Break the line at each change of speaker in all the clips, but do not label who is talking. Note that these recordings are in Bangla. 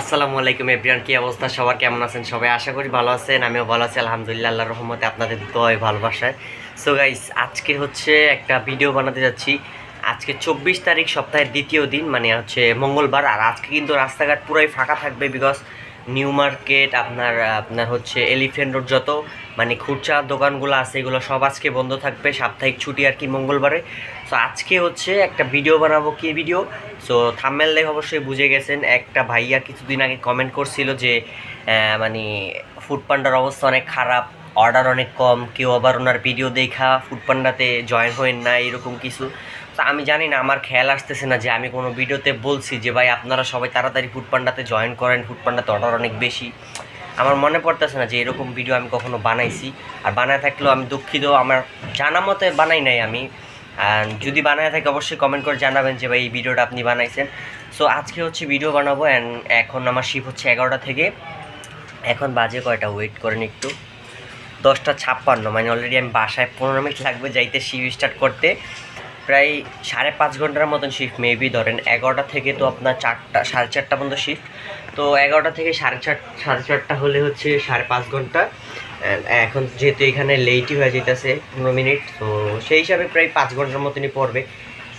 আসসালামু আলাইকুম এভরিয়ান কি অবস্থা? সবার কেমন আছেন? সবাই আশা করি ভালো আছেন, আমিও ভালো আছি, আলহামদুলিল্লাহ আল্লাহ রহমতে আপনাদের দয় ভালোবাসায়। সো গাইস আজকে হচ্ছে একটা ভিডিও বানাতে যাচ্ছি। আজকে চব্বিশ তারিখ, সপ্তাহের দ্বিতীয় দিন মানে হচ্ছে মঙ্গলবার, আর আজকে কিন্তু রাস্তাঘাট পুরাই ফাঁকা থাকবে বিকজ নিউ মার্কেট আপনার আপনার হচ্ছে এলিফেন্ট রোড যত মানে খুচরা দোকানগুলো আছে, এগুলো সব আজকে বন্ধ থাকবে, সাপ্তাহিক ছুটি আর কি মঙ্গলবারে। সো আজকে হচ্ছে একটা ভিডিও বানাবো। কি ভিডিও সো থাম্মেল দেখে অবশ্যই বুঝে গেছেন, একটা ভাইয়া কিছুদিন আগে কমেন্ট করছিল যে মানে ফুড পান্ডার অবস্থা অনেক খারাপ অর্ডার অনেক কম, কেউ আবার ওনার ভিডিও দেখা ফুড পান্ডাতে জয়েন হয়েন না এরকম কিছু। তো আমি জানি না, আমার খেয়াল আসতেছে না যে আমি কোনো ভিডিওতে বলছি যে, ভাই, আপনারা সবাই তাড়াতাড়ি ফুড পান্ডাতে জয়েন করেন ফুড পান্ডাতে অর্ডার অনেক বেশি। আমার মনে পড়তেছে না যে, এরকম ভিডিও আমি কখনো বানাইছি। আর বানায় থাকলেও আমি দুঃখিত, আমার জানা মতে বানাই নাই আমি। আর যদি বানায় থাকে, অবশ্যই কমেন্ট করে জানাবেন যে ভাই এই ভিডিওটা আপনি বানাইছেন। সো আজকে হচ্ছে ভিডিও বানাবো অ্যান্ড এখন আমার শিপ হচ্ছে এগারোটা থেকে। এখন বাজে কয়টা? ওয়েট করেন একটু। দশটা ছাপ্পান্ন। মানে অলরেডি আমি বাসায় পনেরো মিনিট লাগবে যাইতে শিফট স্টার্ট করতে। প্রায় সাড়ে পাঁচ ঘণ্টার মতন শিফট মেবি ধরেন এগারোটা থেকে তো আপনার চারটা, সাড়ে চারটা পর্যন্ত শিফট তো এগারোটা থেকে সাড়ে চার, সাড়ে চারটা হলে হচ্ছে সাড়ে পাঁচ ঘণ্টা। এখন যেহেতু এখানে লেটই হয়ে যেতেছে পনেরো মিনিট তো সেই হিসাবে প্রায় পাঁচ ঘণ্টার মতনই পড়বে।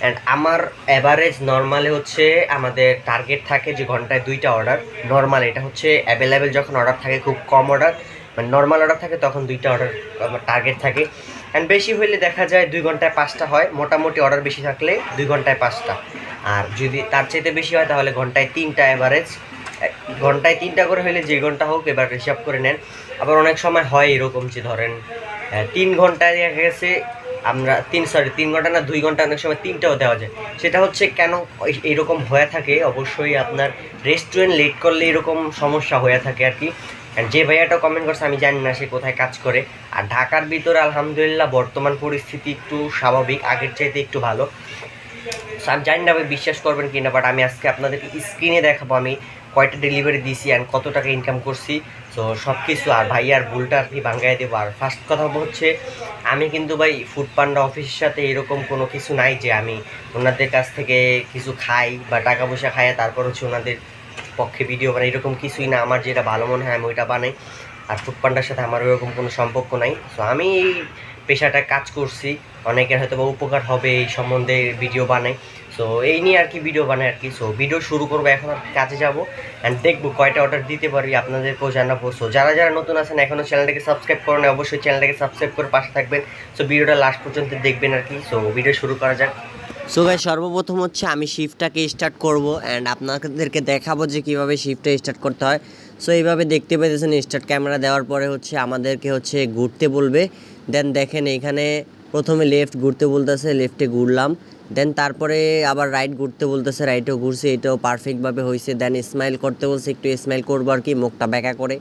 অ্যান্ড আমার অ্যাভারেজ নর্মালে হচ্ছে আমাদের টার্গেট থাকে যে ঘন্টায় দুইটা অর্ডার নর্মাল এটা হচ্ছে অ্যাভেলেবেল যখন অর্ডার থাকে, খুব কম অর্ডার মানে নর্মাল অর্ডার থাকে, তখন দুইটা অর্ডার আমার টার্গেট থাকে। অ্যান্ড বেশি হইলে দেখা যায় দুই ঘন্টায় পাঁচটা হয়। মোটামুটি অর্ডার বেশি থাকলে দুই ঘন্টায় পাঁচটা। আর যদি তার চাইতে বেশি হয়, তাহলে ঘন্টায় তিনটা অ্যাভারেজ ঘন্টায় তিনটা করে হলে যে ঘণ্টা হোক এবার হিসাব করে নেন। আবার অনেক সময় হয় এরকম যে ধরেন তিন ঘন্টায় দেখা গেছে আমরা তিন সরি তিন ঘণ্টা না, দুই ঘণ্টা অনেক সময় তিনটাও দেওয়া যায়। সেটা হচ্ছে কেন এইরকম হয়ে থাকে? অবশ্যই আপনার রেস্টুরেন্ট লেট করলে এরকম সমস্যা হয়ে থাকে আর কি। যে ভাইয়াটা কমেন্ট করছে, আমি জানি না সে কোথায় কাজ করে। আর ঢাকার ভিতরে আলহামদুলিল্লাহ বর্তমান পরিস্থিতি একটু স্বাভাবিক, আগের চাইতে একটু ভালো। আমি জানি না বিশ্বাস করবেন কিনা বাট আমি আজকে আপনাদেরকে স্ক্রিনে দেখাবো আমি। কয়টা ডেলিভারি দিছি অ্যান্ড কত টাকা ইনকাম করছি। তো সব কিছু আর ভাই আর ভুলটা আর কি ভাঙ্গাই দেবো। আর ফার্স্ট কথা হচ্ছে, আমি কিন্তু ভাই ফুড পান্ডা অফিসের সাথে এরকম কোনো কিছু নাই যে আমি ওনাদের কাছ থেকে কিছু খাই বা টাকা পয়সা খাই তারপর হচ্ছে ওনাদের পক্ষে ভিডিও বানাই। এরকম কিছুই না। আমার যেটা ভালো মনে হয় আমি ওইটা বানাই। আর ফুড পান্ডার সাথে আমার ওরকম কোনো সম্পর্ক নাই। সো আমি এই পেশাটা কাজ করছি। অনেকের হয়তো বা উপকার হবে এই সম্বন্ধে ভিডিও বানাই। সো এই নিয়ে আর কি ভিডিও বানাই আর কি। সো ভিডিও শুরু করব, এখন কাজে যাব। অ্যান্ড দেখব কয়টা অর্ডার দিতে পারি, আপনাদেরকেও জানাব। সো যারা যারা নতুন আছেন এখনও চ্যানেলটাকে সাবস্ক্রাইব করেন অবশ্যই চ্যানেলটাকে সাবস্ক্রাইব করে পাশে থাকবেন। সো ভিডিওটা লাস্ট পর্যন্ত দেখবেন আর কি। সো ভিডিও শুরু করা যাক। সো ভাই সর্বপ্রথম হচ্ছে আমি শিফটটাকে স্টার্ট করব অ্যান্ড আপনাদেরকে দেখাবো যে কীভাবে শিফটটা স্টার্ট করতে হয়। সো এইভাবে দেখতে পেতেছেন স্টার্ট ক্যামেরা দেওয়ার পরে হচ্ছে আমাদেরকে হচ্ছে ঘুরতে বলবে। দেন দেখেন এখানে প্রথমে লেফট ঘুরতে বলতেছে লেফটে ঘুরলাম। দেন তারপরে আবার রাইট ঘুরতে বলতেছে রাইটেও ঘুরছে, এটাও পারফেক্টভাবে হয়েছে দেন স্মাইল করতে বলছে, একটু স্মাইল করব আর কি, মুখটা ব্যাকা করে।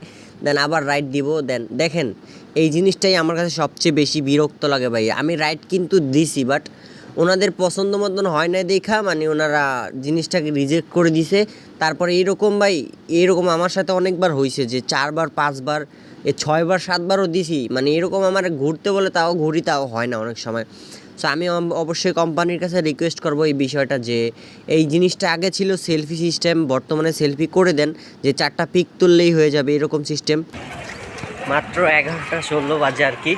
দেন আবার রাইট দিব। দেন দেখেন, এই জিনিসটাই আমার কাছে সবচেয়ে বেশি বিরক্ত লাগে ভাই। আমি রাইট কিন্তু দিছি বাট ওনাদের পছন্দ মতন হয় না দেখা মানে ওনারা জিনিসটাকে রিজেক্ট করে দিছে। তারপরে এরকম ভাই, এরকম আমার সাথে অনেকবার হয়েছে যে চারবার, পাঁচবার এ ছয়বার, সাতবারও দিছি। মানে এরকম আমার ঘুরতে বলে তাও ঘুরি, তাও হয় না অনেক সময়। সো আমি অবশ্যই কোম্পানির কাছে রিকোয়েস্ট করব এই বিষয়টা যে, এই জিনিসটা আগে ছিল সেলফি সিস্টেম বর্তমানে সেলফি করে দেন, যে চারটা পিক তুললেই হয়ে যাবে এরকম সিস্টেম মাত্র এগারোটা ষোলো বাজে আর কি,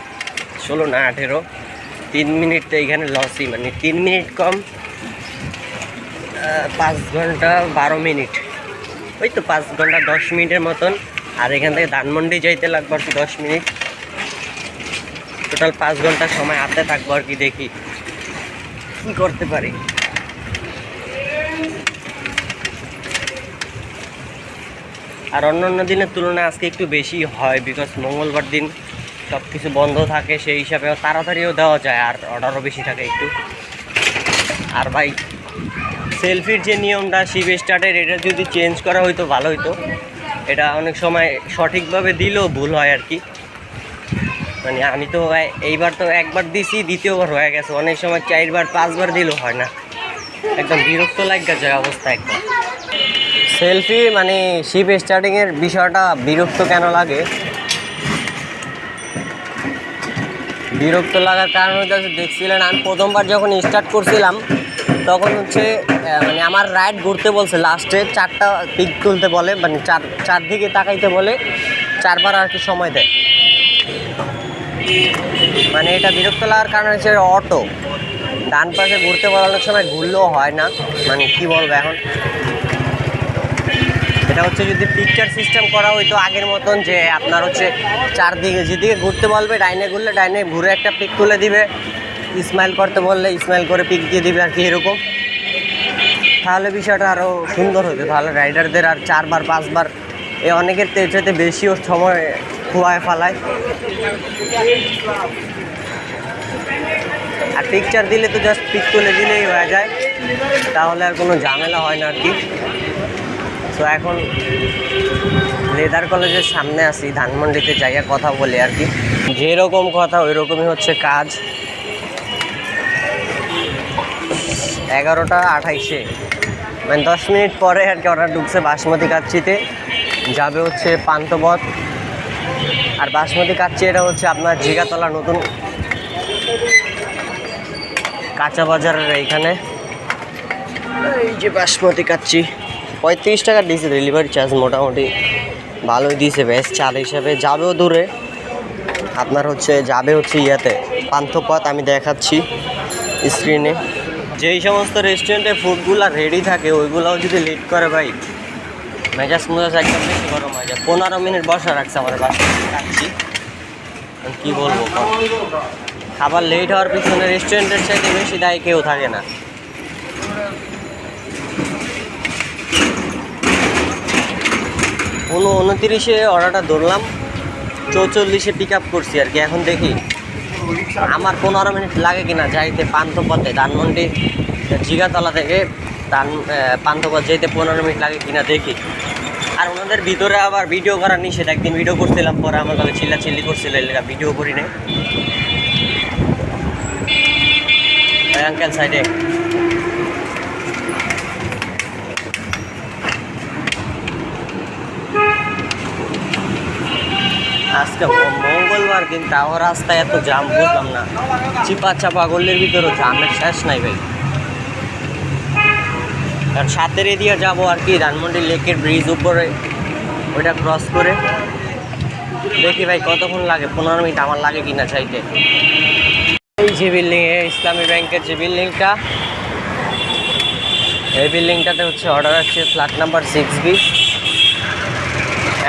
ষোলো না আঠেরো। তিন মিনিট তো এখানে লসই মানে তিন মিনিট কম পাঁচ ঘণ্টা বারো মিনিট ওই তো পাঁচ ঘণ্টা দশ মিনিটের মতন। আর এখান থেকে ধানমন্ডি যাইতে লাগবো আর কি দশ মিনিট। টোটাল পাঁচ ঘণ্টা সময় হাতে থাকব আর কি দেখি কি করতে পারি। আর অন্য অন্য দিনের তুলনায় আজকে একটু বেশি হয় বিকজ মঙ্গলবার দিন সব কিছু বন্ধ থাকে, সেই হিসাবে তাড়াতাড়িও দেওয়া যায় আর অর্ডারও বেশি থাকে একটু। আর ভাই সেলফির যে নিয়মটা শিব স্টার্টের এটা যদি চেঞ্জ করা হইতো, ভালো হইতো। এটা অনেক সময় সঠিকভাবে দিলেও ভুল হয় আর কি। মানে আমি তো এইবার তো একবার দিছি, দ্বিতীয়বার হয়ে গেছে। অনেক সময় চারবার, পাঁচবার দিলেও হয় না। একদম বিরক্ত লাগা যায় অবস্থা একদম সেলফি মানে শিপ স্টার্টিংয়ের বিষয়টা বিরক্ত কেন লাগে? বিরক্ত লাগার কারণ হচ্ছে দেখছিলেন, আমি প্রথমবার যখন স্টার্ট করছিলাম তখন হচ্ছে মানে আমার রাইড ঘুরতে বলছে লাস্টে চারটা পিক তুলতে বলে মানে চার চারদিকে তাকাইতে বলে, চারবার আর কি সময় দেয়। মানে এটা বিরক্ত লাগার কারণ হচ্ছে অটো ডান পাশে ঘুরতে বলানোর সময় ঘুরলেও হয় না মানে কি বলব এখন? এটা হচ্ছে যদি পিকচার সিস্টেম করা হইতো আগের মতন যে আপনার হচ্ছে চারদিকে, যেদিকে ঘুরতে বলবে, ডাইনে ঘুরলে ডাইনে ঘুরে একটা পিক তুলে দিবে। স্মাইল করতে বললে স্মাইল করে পিক দিয়ে দিবে আর কি এরকম। তাহলে বিষয়টা আরও সুন্দর হতো। তাহলে রাইডারদের আর চারবার, পাঁচবার, এ অনেকের চাইতে বেশিও সময় খোয়ায়, ফালায়। আর পিকচার দিলে তো জাস্ট পিক তুলে দিলেই হয়ে যায়। তাহলে আর কোনো ঝামেলা হয় না আর কি। তো এখন লেদার কলেজের সামনে আসি, ধানমন্ডিতে যাইয়া কথা বলি আর কি। যেরকম কথা ওই রকমই হচ্ছে কাজ। এগারোটা আঠাইশে। মানে দশ মিনিট পরে আর কি অর্ডার ঢুকছে বাসমতি কাচ্চিতে। যাবে হচ্ছে পান্তপথ আর বাসমতি কাচ্চি এটা হচ্ছে আপনার জিগাতলা নতুন কাঁচা বাজারের এইখানে। এই যে বাসমতি কাচ্চি। পঁয়ত্রিশ টাকা দিয়েছে ডেলিভারি চার্জ মোটামুটি। ভালোই দিয়েছে বেশ, চাল হিসাবে যাবেও দূরে। আপনার হচ্ছে, যাবে হচ্ছে ইয়াতে। পান্থপথ আমি দেখাচ্ছি স্ক্রিনে যেই সমস্ত রেস্টুরেন্টে ফুডগুলো রেডি থাকে, ওইগুলোও যদি লেট করে ভাই, মেজাজ মেজাজ একদম বেশি গরম হয়ে যায়। পনেরো মিনিট বসা রাখছে আমার বাসা খাচ্ছি কী বলব খাবার লেট হওয়ার পিছনে রেস্টুরেন্টের চাইতে বেশি দায়ী কেউ থাকে না। উনতিরিশে অর্ডারটা ধরলাম। চৌচল্লিশে পিক আপ করছি আর কি। এখন দেখি আমার পনেরো মিনিট লাগে কিনা যাইতে পান্থপথে ধানমন্ডি জিগাতলা থেকে ধান পান্থপথ যেতে পনেরো মিনিট লাগে কিনা দেখি। আর ওনাদের ভিতরে আবার ভিডিও করার নিষেধ, একদিন ভিডিও করছিলাম, পরে আমার কাছে চিল্লা চিল্লি করছিল এলাকা ভিডিও করি নাই। আঙ্কেল সাইডে আজকে মঙ্গলবার কিন্তু তাও রাস্তায় এত জাম বুঝলাম না। চিপা চাপা গল্লির ভিতরে জামের শেষ নাই ভাই। আর সাতের এদিকে যাব আর কি, ধানমন্ডি লেকের ব্রিজ উপরে, ওইটা ক্রস করে। দেখি ভাই কতক্ষণ লাগে, পনেরো মিনিট আমার লাগে কিনা চাইতে। এই যে বিল্ডিং ইসলামী ব্যাংকের যে বিল্ডিংটা এই বিল্ডিংটাতে হচ্ছে অর্ডার আসছে ফ্ল্যাট নাম্বার সিক্স বি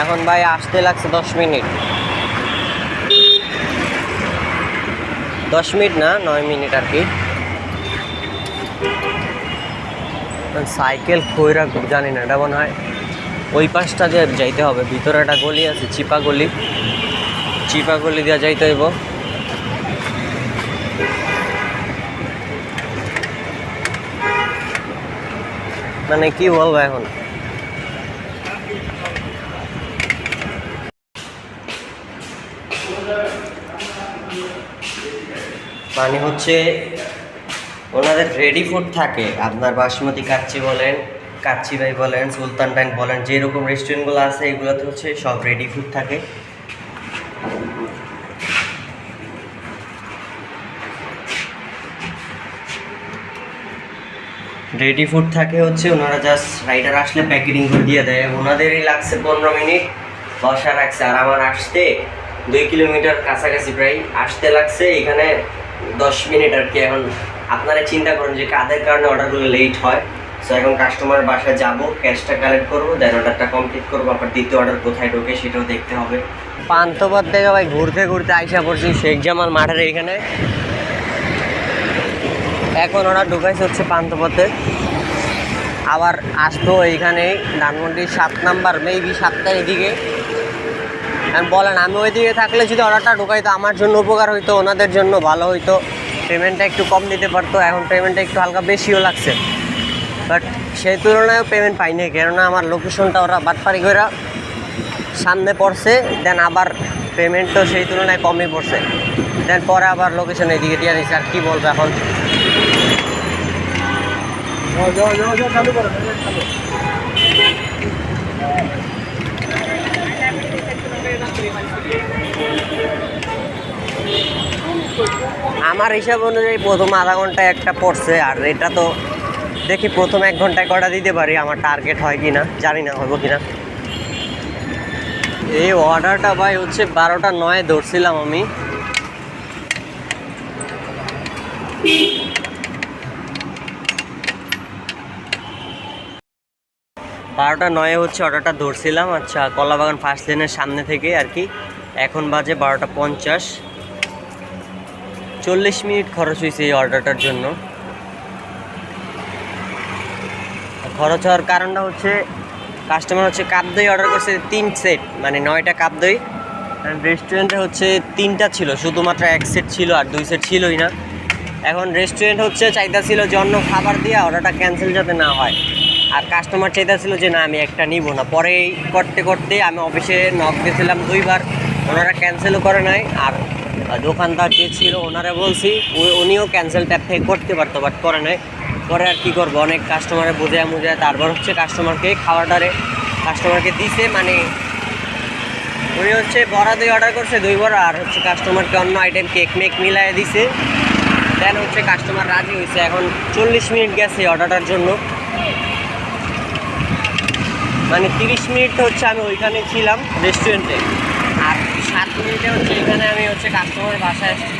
এখন ভাই আসতে লাগছে দশ মিনিট। দশ মিনিট না, নয় মিনিট আর কি। সাইকেল রাখব জানি না, এটা মনে হয় ওই পাশটা দিয়ে যাইতে হবে। ভিতরে একটা গলি আছে, চিপা গলি। চিপা গলি দিয়ে যাইতে হইব। মানে কি বলব এখন? মানে হচ্ছে ওনাদের রেডি ফুড থাকে। আপনার বাসমতি কাচ্চি বলেন, কাচ্চি ভাই বলেন, সুলতান ব্যাংক বলেন, যেরকম রেস্টুরেন্টগুলো আছে, এগুলোতে হচ্ছে সব রেডি ফুড থাকে। রেডি ফুড থাকে হচ্ছে, ওনারা জাস্ট রাইডার আসলে প্যাকেটিং করে দিয়ে দেয়। ওনাদেরই লাগছে পনেরো মিনিট বসা রাখছে আর আমার আসতে দুই কিলোমিটার কাছাকাছি প্রায়। আসতে লাগছে এখানে দশ মিনিট আর কি। এখন আপনারা চিন্তা করুন যে কাদের কারণে অর্ডারগুলো লেট হয়। সো এখন কাস্টমার বাসায় যাব ক্যাশটা কালেক্ট করব দেন অর্ডারটা কমপ্লিট করব। আবার দ্বিতীয় অর্ডার কোথায় ঢোকে সেটাও দেখতে হবে। পান্থপথ থেকে ভাই ঘুরতে ঘুরতে আইসা পড়ছি শেখ জামাল মাঠের এইখানে। এখন ওরা ঢুকাইছে হচ্ছে পান্থপথে আবার আসতো এইখানে ধানমন্ডি সাত নাম্বার মেবি সাতটার এদিকে। বলেন, আমি ওইদিকে থাকলে যদি অর্ডারটা ঢুকাইতো, আমার জন্য উপকার হইতো, ওনাদের জন্য ভালো হইতো। পেমেন্টটা একটু কম দিতে পারতো, এখন পেমেন্টটা একটু হালকা বেশিও লাগছে। বাট সেই তুলনায়ও পেমেন্ট পাইনি কেননা আমার লোকেশনটা ওরা বাটপারি করে সামনে পড়ছে দেন আবার পেমেন্টও সেই তুলনায় কমই পড়ছে। দেন পরে আবার লোকেশন এদিকে দিয়ে দিয়েছে আর কী বলব এখন? আমার হিসাব অনুযায়ী প্রথম আধা ঘণ্টা একটা পড়ছে, আর এটা তো দেখি প্রথম এক ঘন্টায় কটা দিতে পারি, আমার টার্গেট হয় কি না জানি না হব কি না এই অর্ডারটা ভাই হচ্ছে বারোটা নয় ধরছিলাম আমি। বারোটা নয়ে হচ্ছে অর্ডারটা ধরছিলাম। আচ্ছা কলাবাগান ফার্স্ট লেনের সামনে থেকে আর কি। এখন বাজে বারোটা পঞ্চাশ। চল্লিশ মিনিট খরচ হয়েছে এই অর্ডারটার জন্য। খরচ হওয়ার কারণটা হচ্ছে কাস্টমার হচ্ছে কাপ দই অর্ডার করছে তিন সেট মানে নয়টা কাপ দই রেস্টুরেন্টে হচ্ছে তিনটা ছিল, শুধুমাত্র এক সেট ছিল আর দুই সেট ছিলই না। এখন রেস্টুরেন্ট হচ্ছে চাইতা ছিল যে অন্য খাবার দিয়ে অর্ডারটা ক্যান্সেল যাতে না হয়। আর কাস্টমার চাইতা ছিল যে, না, আমি একটা নিব না। পরে করতে করতে আমি অফিসে নক দিয়েছিলাম দুইবার। ওনারা ক্যান্সেলও করে নাই। আর দোকানদার যে ছিল, ওনারা বলছি উনিও ক্যান্সেল ট্যাপ থেকে করতে পারতো বাট করে নাই। পরে আর কী করব? অনেক কাস্টমারে বোঝায় মুজায় তারপর হচ্ছে কাস্টমারকে খাবারটারে কাস্টমারকে দিছে মানে উনি হচ্ছে বড়া দই অর্ডার করছে দুই বড়া আর হচ্ছে কাস্টমারকে অন্য আইটেম কেক মেক মিলাই দিছে। দেন হচ্ছে কাস্টমার রাজি হয়েছে এখন চল্লিশ মিনিট গেছে অর্ডারটার জন্য। মানে তিরিশ মিনিট হচ্ছে আমি ওইখানে ছিলাম রেস্টুরেন্টে। আর সাত মিনিটে হচ্ছে এখানে আমি হচ্ছে কাস্টমার বাসায় আসছি।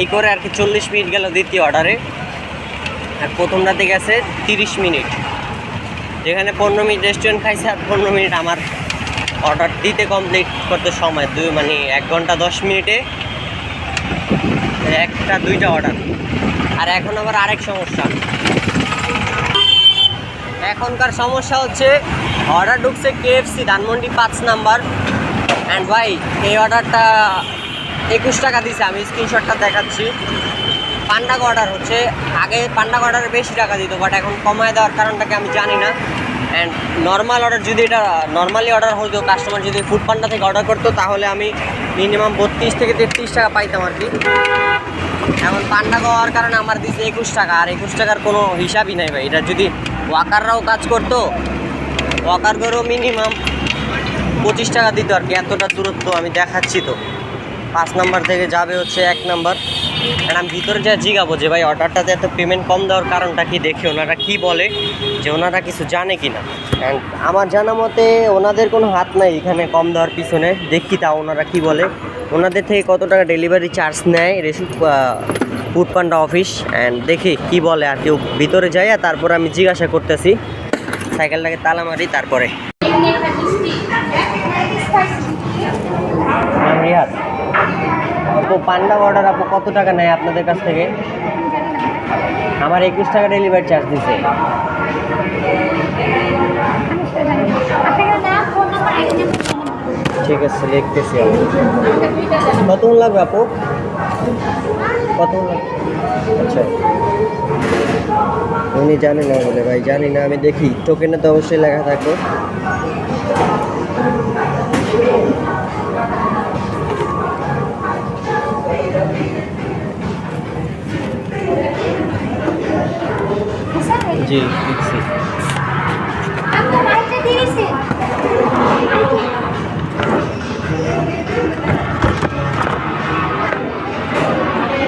এই করে আর কি চল্লিশ মিনিট গেল দ্বিতীয় অর্ডারে আর প্রথমটাতে গেছে তিরিশ মিনিট। যেখানে পনেরো মিনিট রেস্টুরেন্ট খাইছে আর পনেরো মিনিট আমার অর্ডার দিতে কমপ্লিট করতে সময়। দুই মানে এক ঘণ্টা দশ মিনিটে একটা দুইটা অর্ডার আর এখন আবার আরেক সমস্যা। এখনকার সমস্যা হচ্ছে অর্ডার ঢুকছে কেএফসি ধানমন্ডি পাঁচ নাম্বার। অ্যান্ড ভাই, এই অর্ডারটা একুশ টাকা দিছে, আমি স্ক্রিনশটটা দেখাচ্ছি। পান্ডাক অর্ডার হচ্ছে। আগে পান্ডাক অর্ডারে বেশি টাকা দিত বাট এখন কমায় দেওয়ার কারণটাকে আমি জানি না। অ্যান্ড নর্মাল অর্ডার যদি এটা নর্মালি অর্ডার হতো কাস্টমার যদি ফুড পান্ডা থেকে অর্ডার করতো, তাহলে আমি মিনিমাম বত্রিশ থেকে তেত্রিশ টাকা পাইতাম আর কি। এখন পান্ডা হওয়ার কারণে আমার দিচ্ছে একুশ টাকা, আর একুশ টাকার কোনো হিসাবই নাই ভাই। এটা যদি ওয়াকাররাও কাজ করতো, ওয়াকার করেও মিনিমাম পঁচিশ টাকা দিত আর কি, এতটা দূরত্ব আমি দেখাচ্ছি তো। পাঁচ নাম্বার থেকে যাবে হচ্ছে এক নাম্বার। আর আমি ভিতরে যা জিগাবো যে ভাই অর্ডারটাতে এত পেমেন্ট কম দেওয়ার কারণটা কি দেখি ওনারা কি বলে যে ওনারা কিছু জানে কি না আমার জানা মতে ওনাদের কোনো হাত নাই এখানে কম দেওয়ার পিছনে দেখি তা ওনারা কি বলে। ওনাদের থেকে কত টাকা ডেলিভারি চার্জ নেয় receipt Foodpanda office and দেখি কি বলে আর কেউ ভিতরে যাই আর তারপর আমি জিজ্ঞাসা করতেছি। সাইকেলটাকে তালা মারি তারপরে রিয়াদ আপু, পান্ডা অর্ডার আপু, কত টাকা নেয় আপনাদের কাছ থেকে? আমার একুশ টাকা ডেলিভারি চার্জ দিছে। ঠিক আছে, লিখতেছি কতক্ষণ লাগবে আপু? কতক্ষণ লাগবে? আচ্ছা। উনি জানে না বলে, ভাই, জানি না, আমি দেখি। টোকেনে তো অবশ্যই লেখা থাকবে। জি লিখছি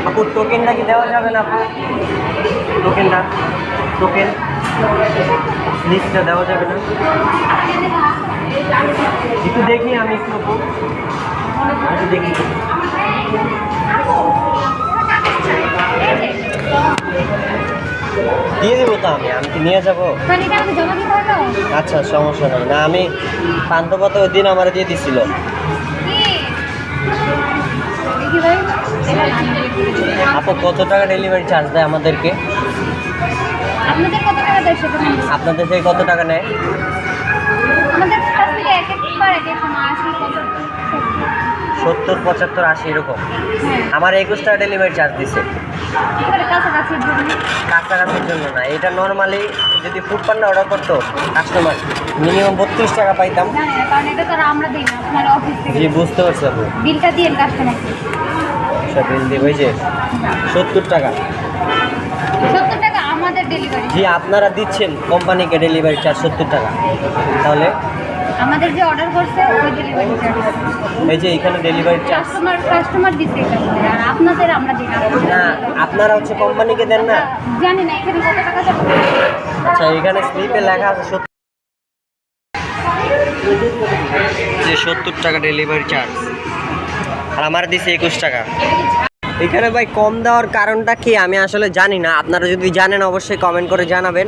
আপু টোকেনটা কি দেওয়া যাবে না আপু? টোকেনটা টোকেন লিস্টটা দেওয়া যাবে না? একটু দেখি আমি একটু আপু। একটু দেখি। দিয়ে দেবো তো আমি আমি কি নিয়ে যাব? আচ্ছা সমস্যা নেই। না আমি পান্তপথ ওই দিন আমার দিয়ে দিছিল। আপু কত টাকা ডেলিভারি চার্জ দেয় আমাদেরকে?
আপনাদের
থেকে কত টাকা নেয়? সত্তর পঁচাত্তর আশি এরকম।
হ্যাঁ।
আমার একুশ টাকা ডেলিভারি চার্জ দিছে। কাছাকাছির জন্য না। এটা নর্মালি যদি ফুড পান্ডা অর্ডার করতো কাস্টমার মিনিমাম বত্রিশ টাকা পাইতাম। জি বুঝতে পারছি আপু
বিলটা দিয়ে কাস্টমারকে
সব বিল দিয়ে যে সত্তর টাকা।
সত্তর টাকা আমাদের ডেলিভারি
জি আপনারা দিচ্ছেন কোম্পানিকে ডেলিভারি চার্জ সত্তর টাকা। তাহলে
আমাদের যে অর্ডার করছে ওই ডেলিভারি চার্জ
এই যে এখানে ডেলিভারি চার্জ
কাস্টমার কাস্টমার দিচ্ছে এটা। আর আপনাদের আমরা দিই না
না আপনারা হচ্ছে কোম্পানিকে দেন না?
জানি না এখানে কত টাকা যাবে?
আচ্ছা এখানে স্লিপে লেখা আছে যে সত্তর টাকা ডেলিভারি চার্জ আর আমার দিছে একুশ টাকা। এখানে ভাই কম দেওয়ার কারণটা কি? আমি আসলে জানি না। আপনারা যদি জানেন অবশ্যই কমেন্ট করে জানাবেন।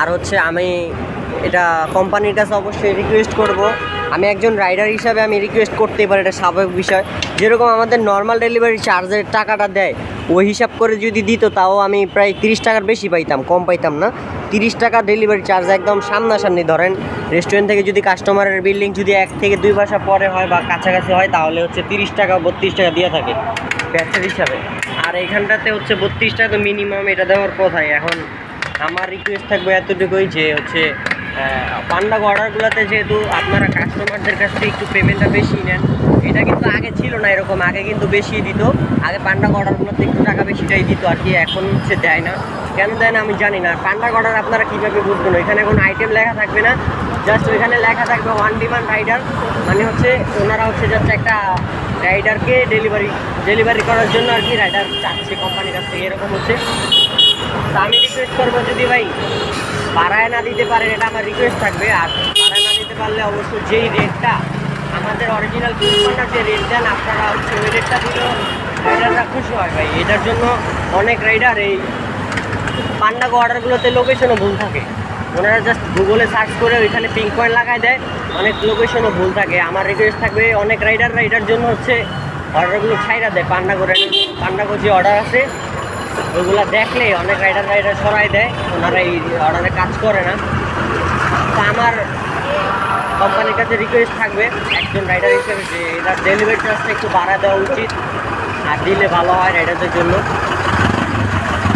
আর হচ্ছে আমি এটা কোম্পানির কাছে অবশ্যই রিকোয়েস্ট করব। আমি একজন রাইডার হিসাবে আমি রিকোয়েস্ট করতেই পারি, এটা স্বাভাবিক বিষয়। যেরকম আমাদের নর্মাল ডেলিভারি চার্জের টাকাটা দেয়, ওই হিসাব করে যদি দিত, তাও আমি প্রায় তিরিশ টাকার বেশি পাইতাম, কম পাইতাম না। তিরিশ টাকা ডেলিভারি চার্জ একদম সামনাসামনি ধরেন রেস্টুরেন্ট থেকে যদি কাস্টমারের বিল্ডিং যদি এক থেকে দুই বাসা পরে হয় বা কাছাকাছি হয়, তাহলে হচ্ছে তিরিশ টাকা, বত্রিশ টাকা দিয়ে থাকে ব্যাচের হিসাবে। আর এখানটাতে হচ্ছে বত্রিশ টাকা তো মিনিমাম এটা দেওয়ার কথাই। এখন আমার রিকোয়েস্ট থাকবে এতটুকুই যে হচ্ছে পান্ডা অর্ডারগুলোতে যেহেতু আপনারা কাস্টমারদের কাছ থেকে একটু পেমেন্টটা বেশি নেন, এটা কিন্তু আগে ছিল না এরকম, আগে কিন্তু বেশি দিত। আগে পান্ডা অর্ডারগুলোতে একটু টাকা বেশিটাই দিত আর কি, এখন হচ্ছে দেয় না। কেন দেয় না আমি জানি না। পান্ডা অর্ডার আপনারা কীভাবে বুঝবেন? এখানে কোনো আইটেম লেখা থাকবে না। জাস্ট ওইখানে লেখা থাকবে ওয়ান ডিমান্ড রাইডার মানে হচ্ছে ওনারা হচ্ছে জাস্ট একটা রাইডারকে ডেলিভারি ডেলিভারি করার জন্য আর কি রাইডার চাচ্ছে কোম্পানির কাছ থেকে, এরকম হচ্ছে। তা আমি রিকোয়েস্ট করব যদি ভাই ভাড়ায় না দিতে পারেন, এটা আমার রিকোয়েস্ট থাকবে। আর ভাড়ায় না দিতে পারলে অবশ্যই যেই রেটটা আমাদের অরিজিনাল ফুডপান্ডার যে রেট দেন আপনারা হচ্ছে ওই রেটটা দিলেও রাইডাররা খুশি হয় ভাই। এটার জন্য অনেক রাইডার এই পান্ডাগো অর্ডারগুলোতে লোকেশনও ভুল থাকে। ওনারা জাস্ট গুগলে সার্চ করে ওইখানে পিঙ্ক পয়েন্ট লাগায় দেয়, অনেক লোকেশনও ভুল থাকে। আমার রিকোয়েস্ট থাকবে অনেক রাইডাররা এটার জন্য হচ্ছে অর্ডারগুলো ছাইরা দেয়। পান্ডাগো রাইডার পান্ডাগো যে অর্ডার আছে ওইগুলো দেখলেই অনেক রাইডার রাইডার সরাই দেয়, ওনারা এই অর্ডারে কাজ করে না। তা আমার কোম্পানির কাছে রিকোয়েস্ট থাকবে, একজন রাইডার হিসেবে যে এটার ডেলিভারি চার্জটা একটু বাড়া দেওয়া উচিত, আর দিলে ভালো হয় রাইডারদের জন্য।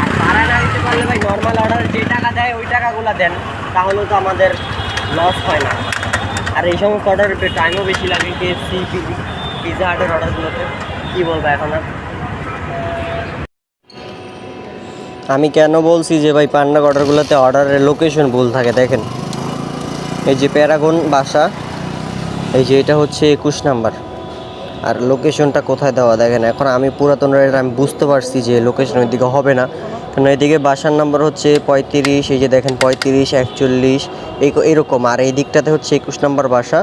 আর ভাড়া না দিতে পারলে ভাই নর্মাল অর্ডার যে টাকা দেয়, ওই টাকাগুলো দেন তাহলেও তো আমাদের লস হয় না। আর এই সমস্ত অর্ডার টাইমও বেশি লাগে কেএফসি পিজা হাটের অর্ডারগুলোতে কী বলব এখন আর? আমি কেন বলছি যে ভাই পান্ডা অর্ডারগুলোতে অর্ডারের লোকেশন ভুল থাকে, দেখেন। এই যে প্যারাগন বাসা, এই যে এটা হচ্ছে একুশ নাম্বার। আর লোকেশনটা কোথায় দেওয়া, দেখেন, এখন আমি পুরাতন রাইডার, আমি বুঝতে পারছি যে লোকেশন ওইদিকে হবে না। কারণ এদিকে বাসার নাম্বার হচ্ছে পঁয়ত্রিশ, এই যে দেখেন, পঁয়ত্রিশ, একচল্লিশ, এই এরকম। আর এই দিকটাতে হচ্ছে একুশ নাম্বার বাসা।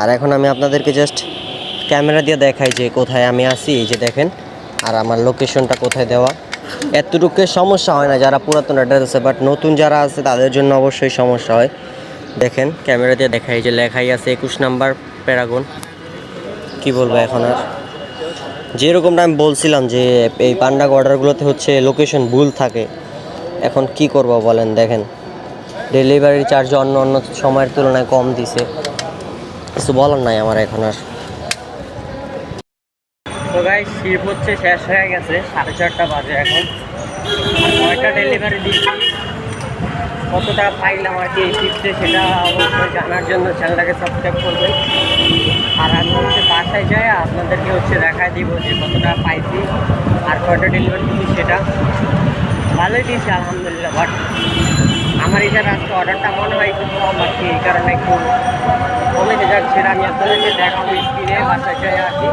আর এখন আমি আপনাদেরকে জাস্ট ক্যামেরা দিয়ে দেখাই যে কোথায় আমি আছি, এই যে দেখেন। আর আমার লোকেশনটা কোথায় দেওয়া। এতটুকু সমস্যা হয় না যারা পুরাতন রাইডার আছে বাট নতুন যারা আছে, তাদের জন্য অবশ্যই সমস্যা হয়। দেখেন ক্যামেরা দিয়ে দেখাই যে লেখাই আছে একুশ নাম্বার প্যারাগন। কি বলব এখন আর? যেরকমটা আমি বলছিলাম যে এই পান্ডা অর্ডারগুলোতে হচ্ছে লোকেশন ভুল থাকে, এখন কি করব বলেন, দেখেন। ডেলিভারি চার্জ অন্য অন্য সময়ের তুলনায় কম দিছে। কিছু বলার নাই আমার এখন আর। তো গাই শিপ হচ্ছে, শেষ হয়ে গেছে, সাড়ে চারটা বাজে এখন। কয়টা ডেলিভারি দিচ্ছি? কত টাকা পাইলাম আর কি শিফটে সেটা অবশ্যই জানার জন্য চ্যানেলটাকে সাবস্ক্রাইব করবেন। আর আমি হচ্ছে বাসায় যাই, আপনাদেরকে হচ্ছে দেখায় দিব যে কত টাকা পাইছি আর কয়টা ডেলিভারি দিচ্ছি সেটা। ভালোই দিয়েছি, আলহামদুলিল্লাহ বাট আমার এটার আজকে অর্ডারটা মনে হয় একটু কম আর কি, এই কারণে একটু কমেছে যাক সেটা আমি আপনাদেরকে দেখাবো স্ক্রিনে বাসায় যাই আর কি।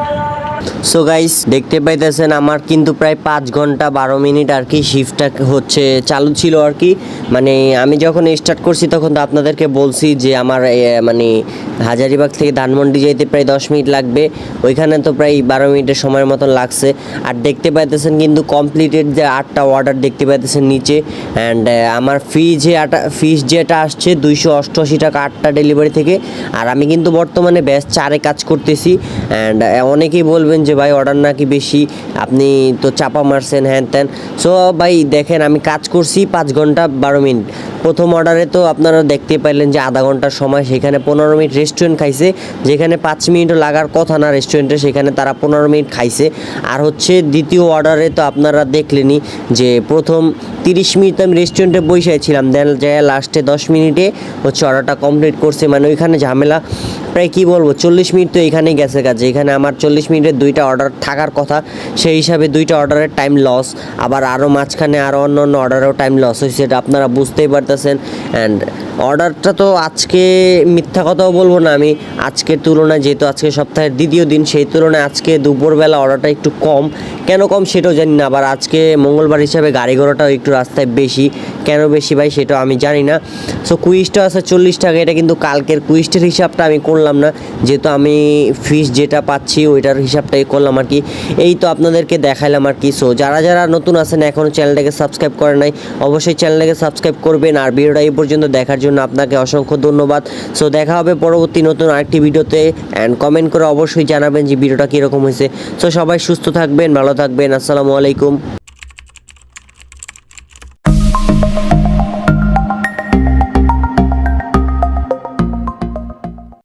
সো গাইস দেখতে পাইতেছেন আমার কিন্তু প্রায় পাঁচ ঘণ্টা বারো মিনিট আর কি শিফটটা হচ্ছে, চালু ছিল আর কি। মানে আমি যখন স্টার্ট করছি তখন তো আপনাদেরকে বলছি যে আমার মানে হাজারিবাগ থেকে ধানমন্ডি যেতে প্রায় দশ মিনিট লাগবে। ওইখানে তো প্রায় বারো মিনিটের সময়ের মতন লাগছে। আর দেখতে পাইতেছেন কিন্তু কমপ্লিটেড যে আটটা অর্ডার দেখতে পাইতেছেন নিচে। অ্যান্ড আমার ফি যে আটা ফিস যেটা আসছে দুইশো অষ্টআশি টাকা আটটা ডেলিভারি থেকে। আর আমি কিন্তু বর্তমানে ব্যাস চারে কাজ করতেছি। অ্যান্ড অনেকেই বলবেন যে ভাই অর্ডার নাকি বেশি, আপনি তো চাপা মারছেন, হ্যান ত্যান। সো ভাই দেখেন, আমি কাজ করছি পাঁচ ঘণ্টা বারো মিনিট। প্রথম অর্ডারে তো আপনারা দেখতে পাইলেন যে আধা ঘণ্টার সময় সেখানে পনেরো মিনিট রেস্টুরেন্ট খাইছে। যেখানে পাঁচ মিনিটও লাগার কথা না রেস্টুরেন্টে সেখানে তারা পনেরো মিনিট খাইছে। আর হচ্ছে দ্বিতীয় অর্ডারে তো আপনারা দেখলেনই যে প্রথম তিরিশ মিনিট আমি রেস্টুরেন্টে বসে ছিলাম দেন যায় লাস্টে দশ মিনিটে হচ্ছে অর্ডারটা কমপ্লিট করছে। মানে ওইখানে ঝামেলা, প্রায় কি বলব, চল্লিশ মিনিট তো এখানেই গেছে কাজে এখানে আমার চল্লিশ মিনিটের দুইটা অর্ডার থাকার কথা, সেই হিসাবে দুইটা অর্ডারের টাইম লস আবার আরও মাঝখানে আরও অন্য অন্য অর্ডারেও টাইম লস হয়েছে, এটা আপনারা বুঝতেই পারতেন পারতেছেন অ্যান্ড অর্ডারটা তো আজকে মিথ্যা কথাও বলব না, আমি আজকের তুলনায় যেহেতু আজকে সপ্তাহের দ্বিতীয় দিন, সেই তুলনায় আজকে দুপুরবেলা অর্ডারটা একটু কম। কেন কম সেটাও জানি না, আবার আজকে মঙ্গলবার হিসাবে গাড়ি ঘোড়াটাও একটু রাস্তায় বেশি। কেন বেশি ভাই সেটা আমি জানি না। সো কুইজটা আছে চল্লিশ টাকা, এটা কিন্তু কালকের কুইস্টের হিসাবটা আমি করলাম না। যেহেতু আমি ফিস যেটা পাচ্ছি ওইটার হিসাবটাই করলাম আর কি। এই তো আপনাদেরকে দেখাইলাম আর কি। সো যারা যারা নতুন আছেন এখনও চ্যানেলটাকে সাবস্ক্রাইব করে নাই, অবশ্যই চ্যানেলটাকে সাবস্ক্রাইব করবেন। আর ভিডিওটা এই পর্যন্ত দেখার জন্য আপনাকে অসংখ্য ধন্যবাদ। সো দেখা হবে পরবর্তী নতুন আরেকটি ভিডিওতে। অ্যান্ড কমেন্ট করে অবশ্যই জানাবেন যে ভিডিওটা কীরকম হয়েছে। সো সবাই সুস্থ থাকবেন, ভালো থাকবেন। আসসালামু আলাইকুম।